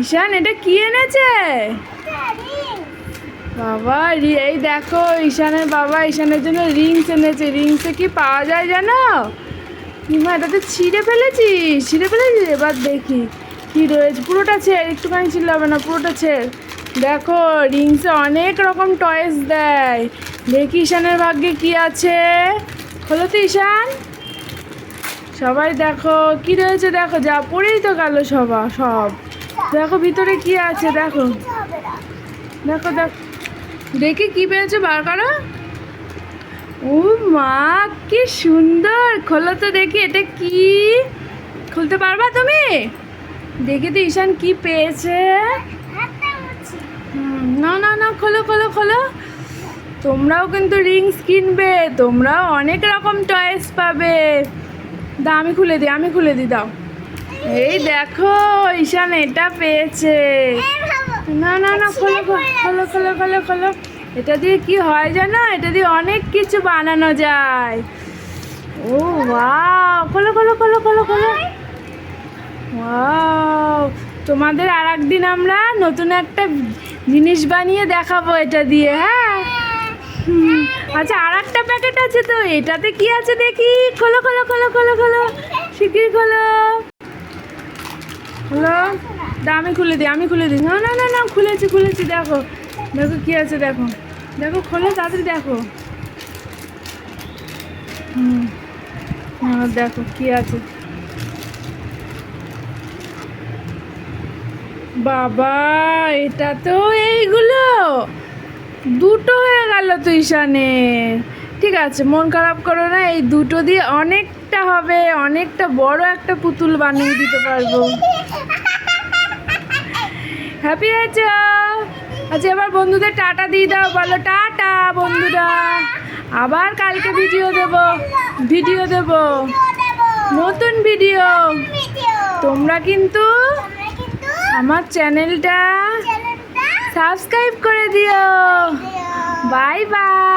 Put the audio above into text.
ঈশান, এটা কি এনেছে? বাবা এই দেখো, ঈশানের বাবা ঈশানের জন্য রিংস এনেছে। রিংসে কি পাওয়া যায় জানো? কিমা এটা তো ছিঁড়ে ফেলেছি ছিঁড়ে ফেলেছি এবার দেখি কি রয়েছে। পুরোটা ছেড়, একটুখানি ছিঁড়লে হবে না, পুরোটা ছেড়। দেখো রিংসে অনেক রকম টয়েস দেয়। দেখি ঈশানের ভাগ্যে কি আছে। হলো তো ঈশান? সবাই দেখো, কি রয়েছে দেখো, যা পড়েই তো গেল সবা সব। দেখো, ভিতরে কি আছে, দেখো। দেখো দেখো দেখি কি পেয়েছ, বার করো। ও মা, কি সুন্দর। খোলো তো দেখি, এটা কি? খুলতে পারবা তুমি? দেখি তো ঈশান কি পেয়েছে। না না না খোলো খোলো খোলো। তোমরাও কিন্তু রিংস কিনবে, তোমরাও অনেক রকম টয়েস পাবে। দা আমি খুলে দিই, আমি খুলে দিই, দাও। এই দেখো ঈশান এটা পেয়েছে না না না খোলো খোলো, খোলো খোলো খোলো এটা দিয়ে কি হয় জানো এটা দিয়ে অনেক কিছু বানানো যায় ও ওয়াও খোলো খোলো খোলো খোলো খোলো ওয়াও তোমাদের আর একদিন আমরা নতুন একটা জিনিস বানিয়ে দেখাবো এটা দিয়ে হ্যাঁ আচ্ছা আর একটা প্যাকেট আছে তো এটাতে কি আছে দেখি খোলো খোলো খোলো খোলো খোলো শিগগির খোলো দা, আমি খুলে দিই, আমি খুলে দিই। না না না না, খুলেছি খুলেছি, দেখো। দেখো কি আছে, দেখো। দেখো, খোলো, তাড়াতাড়ি দেখো। হুম দেখো কি আছে। বাবা, এটা তো এইগুলো। দুটো হয়ে গেল তো ঈশানে ঠিক আছে মন খারাপ করো না এই দুটো দিয়ে অনেকটা হবে অনেকটা বড় একটা পুতুল বানিয়ে দিতে পারব। হ্যাপি আছো আচ্ছা এবার বন্ধুদের টাটা দিয়ে দাও বলো টাটা বন্ধুরা। আবার কালকে ভিডিও দেব ভিডিও দেব। নতুন ভিডিও তোমরা কিন্তু আমার চ্যানেলটা সাবস্ক্রাইব করে দিও। Bye bye